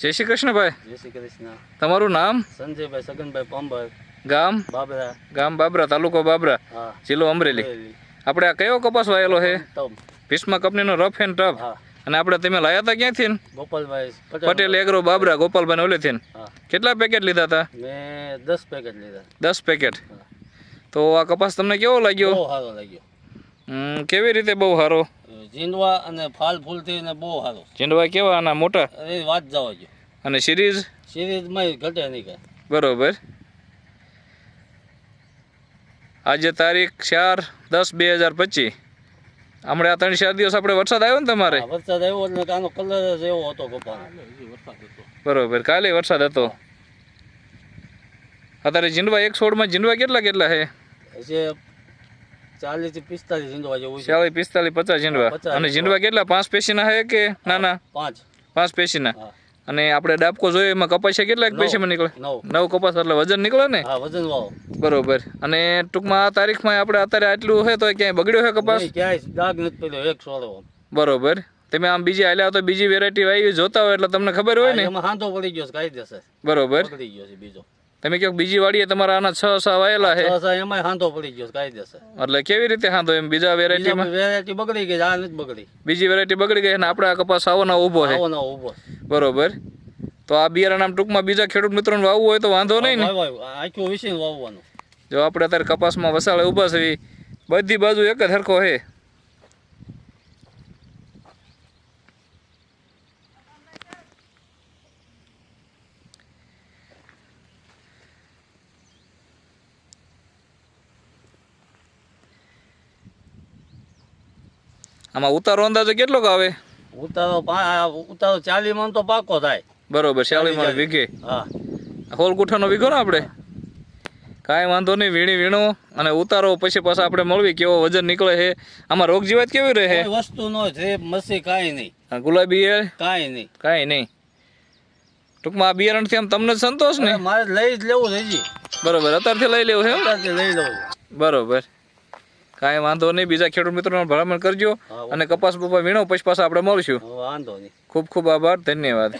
જય શ્રી કૃષ્ણભાઈ. જય શ્રી કૃષ્ણ. તમારું નામ? સંજયભાઈ સગનભાઈ પંબર ગામ? બાબરા. ગામ બાબરા તાલુકો બાબરા જિલ્લો અમરેલી. આપણે આ કયો કપાસ વાયેલો છે? ભીષ્મ કંપનીનો રફ એન્ડ ટફ. અને આપણે તમે લાયા હતા ક્યાંથી? ગોપાલભાઈ પટેલ. એગ્રો બાબરા ગોપાલભાઈ ઓલેથી. થી કેટલા પેકેટ લીધા હતા? મેં દસ પેકેટ લીધા. દસ પેકેટ. તો આ કપાસ તમને કેવો લાગ્યો? સારો લાગ્યો. હમ, કેવી રીતે બહુ સારો? જીંદવા અને ફાલ ફૂલથી ને બહુ સારું. જીંડવા કેવા? આના મોટા? એ વાત જવા જો અને સિરીઝ? સિરીઝમાં ઘટે નહીં કાંઈ. બરોબર. આજે તારીખ ચાર દસ બે હજાર પચીસ. હમણાં આ ત્રણ ચાર દિવસ આપણે વરસાદ આવ્યો ને તમારે? વરસાદ આવ્યો એટલે આનો કલર જ એવો હતો કપાનો બરોબર કાલે વરસાદ હતો. અત્યારે જીંડવા એક છોડમાં જીંડવા કેટલા કેટલા છે ચાલીસથી પિસ્તાલીસ જીંદવા જેવું ચાલીસ પિસ્તાલીસ પચાસ ઝીંડવા અને ઝીંડવા કેટલા? પાંચ પેશીના છે કે નાના? પાંચ. પાંચ પેશીના. અને આપણે ડાબકો જોયો એમાં કપાસ કેટલાક નવ. પેશીમાં નીકળે? નવ. કપાસ એટલે વજન નીકળે ને? વજન બરોબર. અને ટૂંકમાં આ તારીખમાં આપણે અત્યારે આટલું છે તો ક્યાંય બગડ્યો છે કપાસ? ક્યાંય દાગ નથી પડ્યો એક સોળો. બરોબર. તમે આમ બીજી હાલ્યા તો બીજી વેરાયટી વાવી જોતા હોય એટલે તમને ખબર હોય ને? હાંધો પડી ગયો છે કાયદેસર બરોબર. પકડી ગયો છે બીજો. તમે કહો બીજી વાડીએ તમારા આના છ સા વાયેલા છે. એમાં હાંધો પડી ગયો કાયદેસર એટલે કેવી રીતે હાંધો એમ? બીજા વેરાયટીમાં વેરાયટી બગડી ગઈ આ નથી બગડી. બીજી વેરાયટી બગડી ગઈ અને આપણે આ કપાસ આવો ના ઊભો છે. આવો ના ઊભો બરોબર. તો આ બિયારણ આમ ટૂંકમાં બીજા ખેડૂત મિત્રોને વાવવું હોય તો વાંધો નહીં ને? આખું વિશે વાવવાનું. જો આપણે અત્યારે કપાસમાં વસાળે ઊભા છે બધી બાજુ એક જ હરખો છે. આમાં ઉતારો અંદાજે કેટલોક આવે ઉતારો ઉતારો ચાલી મણ તો પાકો થાય. બરોબર ચાલી મણ વીઘે. હા. હોલ ગુઠાનો વીઘો ને આપણે? કાંઈ વાંધો નહીં વીણી વીણો અને ઉતારો પછી પાછા આપણે મળવી કેવો વજન નીકળે છે. આમાં રોગ જીવાત કેવી રહે વસ્તુ નો ધ્રેપ મસી કાંઈ નહીં. ગુલાબી એ કાંઈ નહીં. કાંઈ નહીં. ટૂંકમાં આ બિયારણથી આમ તમને સંતોષ ને? મારે લઈ જ લેવું છે બરોબર અત્યારથી લઈ લેવું છે અત્યારથી લઈ લેવું બરોબર. કાંઈ વાંધો નહીં બીજા ખેડૂત મિત્રોને ભલામણ કરજો અને કપાસ બપા વીણો પછી પાછા આપણે મળશું. વાંધો નહીં. ખૂબ ખૂબ આભાર ધન્યવાદ.